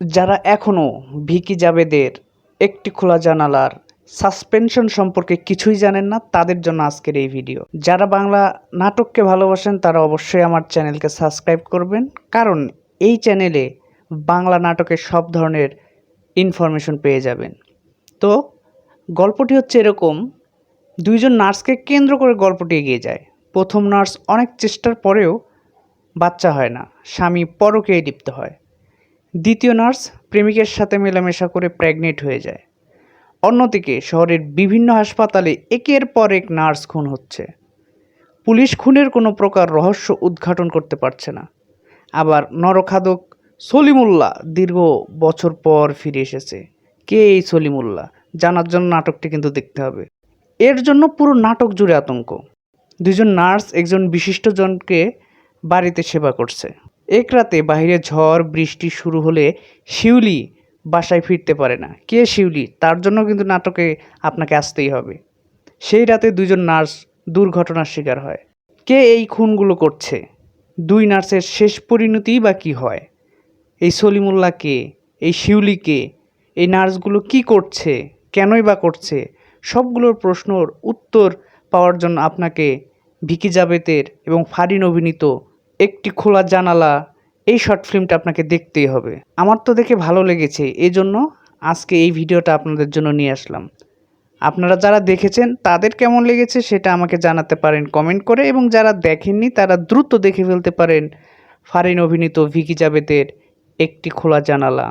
যারা এখনও ভিকি জাবেদের একটি খোলা জানালার সাসপেনশন সম্পর্কে কিছুই জানেন না, তাদের জন্য আজকের এই ভিডিও। যারা বাংলা নাটককে ভালোবাসেন, তারা অবশ্যই আমার চ্যানেলকে সাবস্ক্রাইব করবেন। কারণ এই চ্যানেলে বাংলা নাটকের সব ধরনের ইনফরমেশন পেয়ে যাবেন। তো গল্পটি হচ্ছে এরকম, দুইজন নার্সকে কেন্দ্র করে গল্পটি এগিয়ে যায়। প্রথম নার্স অনেক চেষ্টার পরেও বাচ্চা হয় না, স্বামী পরকেই লিপ্ত হয়। দ্বিতীয় নার্স প্রেমিকের সাথে মেলামেশা করে প্রেগনেন্ট হয়ে যায়। অন্যদিকে শহরের বিভিন্ন হাসপাতালে একের পর এক নার্স খুন হচ্ছে। পুলিশ খুনের কোনো প্রকার রহস্য উদ্ঘাটন করতে পারছে না। আবার নরখাদক সলিমুল্লাহ দীর্ঘ বছর পর ফিরে এসেছে। কে এই সলিমুল্লাহ? জানার জন্য নাটকটি কিন্তু দেখতে হবে। এর জন্য পুরো নাটক জুড়ে আতঙ্ক। দুজন নার্স একজন বিশিষ্টজনকে বাড়িতে সেবা করছে। এক রাতে বাইরে ঝড়, বৃষ্টি শুরু হলে শিউলি বাসায় ফিরতে পারে না। কে শিউলি? তার জন্য কিন্তু নাটকে আপনাকে আসতেই হবে। সেই রাতে দুজন নার্স দুর্ঘটনার শিকার হয়। কে এই খুনগুলো করছে? দুই নার্সের শেষ পরিণতিই বা কী হয়? এই সলিমুল্লাহ কে? এই শিউলি কে? এই নার্সগুলো কি করছে? কেনই বা করছে? সবগুলোর প্রশ্নর উত্তর পাওয়ার জন্য আপনাকে ভিকি জাবেতের এবং ফারিন অভিনীত একটি খোলা জানালা, এই শর্ট ফিল্মটা আপনাকে দেখতেই হবে। আমার তো দেখে ভালো লেগেছে এই জন্য আজকে এই ভিডিওটা আপনাদের জন্য নিয়ে আসলাম। আপনারা যারা দেখেছেন, তাদের কেমন লেগেছে সেটা আমাকে জানাতে পারেন কমেন্ট করে এবং যারা দেখেননি, তারা দ্রুত দেখে ফেলতে পারেন ফারিন অভিনীত ভিকি জাবেদের একটি খোলা জানালা।